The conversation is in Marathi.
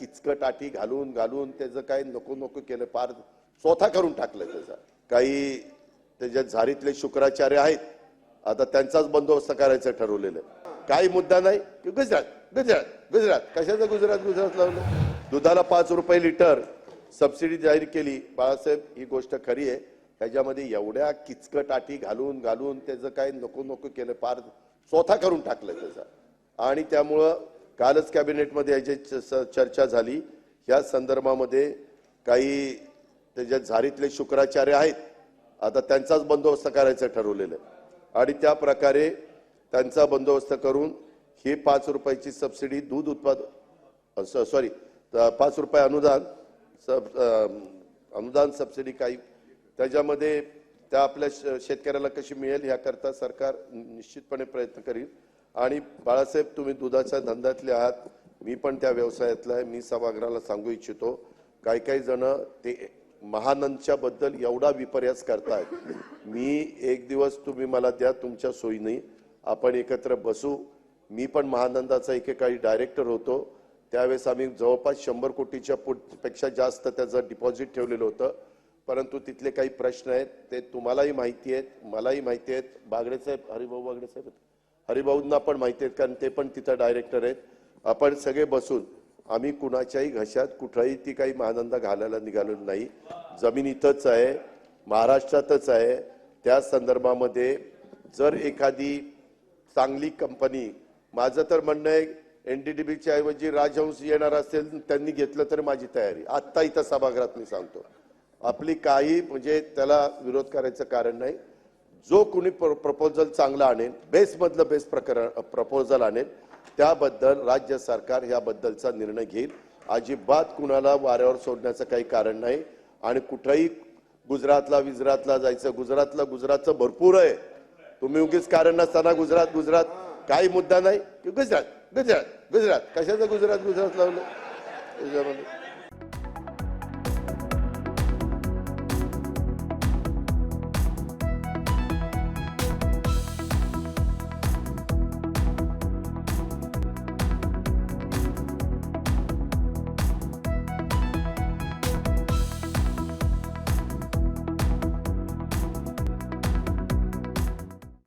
किचकट आटी घालून घालून त्याचं काय नको नको केलं फार स्वतः करून टाकलं त्याचा. काही त्याच्या झारीतले शुक्राचार्य आहेत. आता त्यांचाच बंदोबस्त करायचं ठरवलेलं आहे. काही मुद्दा नाही. की गुजरात गुजरात गुजरात. कशाचं गुजरात गुजरात लावलं? दुधाला पाच रुपये लिटर सबसिडी जाहीर केली. बाळासाहेब ही गोष्ट खरी आहे. त्याच्यामध्ये एवढ्या किचकट आटी घालून घालून त्याचं काय नको नको केलं फार स्वतः करून टाकलं त्याचा. आणि त्यामुळं कालच कॅबिनेटमध्ये याची च- चर्चा झाली. या संदर्भामध्ये काही त्याच्या झारीतले शुक्राचार्य आहेत. आता त्यांचाच बंदोबस्त करायचं ठरवलेलं आहे. आणि त्या प्रकारे त्यांचा बंदोबस्त करून ही पाच रुपयाची सबसिडी दूध उत्पादन सॉरी पाच रुपये अनुदान सब अनुदान सबसिडी काही त्याच्यामध्ये त्या आपल्या श- शेतकऱ्याला कशी मिळेल याकरता सरकार निश्चितपणे प्रयत्न करील. आणि बाळासाहेब तुम्ही दुधाच्या धंद्यातले आहात. मी पण त्या व्यवसायातला आहे. मी सभागृहाला सांगू इच्छितो काही काही जण ते महानंदच्या बद्दल एवढा विपर्यास करतायत. मी एक दिवस तुम्ही मला द्या तुमच्या सोयीने. आपण एकत्र बसू. मी पण महानंदाचा एकेकाळी डायरेक्टर होतो. त्यावेळेस आम्ही जवळपास शंभर कोटीच्या पेक्षा जास्त त्याचं डिपॉझिट ठेवलेलं होतं. परंतु तिथले काही प्रश्न आहेत ते तुम्हालाही माहिती आहेत मलाही माहिती आहेत. बागडे साहेब हरिभाऊ बागडे साहेब हरिभाऊंना पण माहिती आहेत कारण ते पण तिथं डायरेक्टर आहेत. आपण सगळे बसून आम्ही कुणाच्याही घशात कुठलाही ती काही महानंदा घालायला निघालो नाही. जमीन इथंच आहे महाराष्ट्रातच आहे. त्या संदर्भामध्ये जर एखादी चांगली कंपनी माझं तर म्हणणं आहे एन डी डी बीच्या ऐवजी राजहंस येणार असेल त्यांनी घेतलं तर माझी तयारी. आत्ता इथं सभागृहात मी सांगतो. आपली काही म्हणजे त्याला विरोध करायचं कारण नाही. जो कोणी प्रपोजल चांगला आणेल बेसमधलं बेस प्रकरण प्रपोजल आणेल त्याबद्दल राज्य सरकार याबद्दलचा निर्णय घेईल. अजिबात कुणाला वाऱ्यावर सोडण्याचं काही कारण नाही. आणि कुठंही गुजरातला विजरातला जायचं गुजरातला गुजरातचं भरपूर आहे. तुम्ही उगीच कारण नसताना गुजरात गुजरात काही मुद्दा नाही. की गुजरात गुजरात गुजरात. कशाचं गुजरात गुजरात लावलं?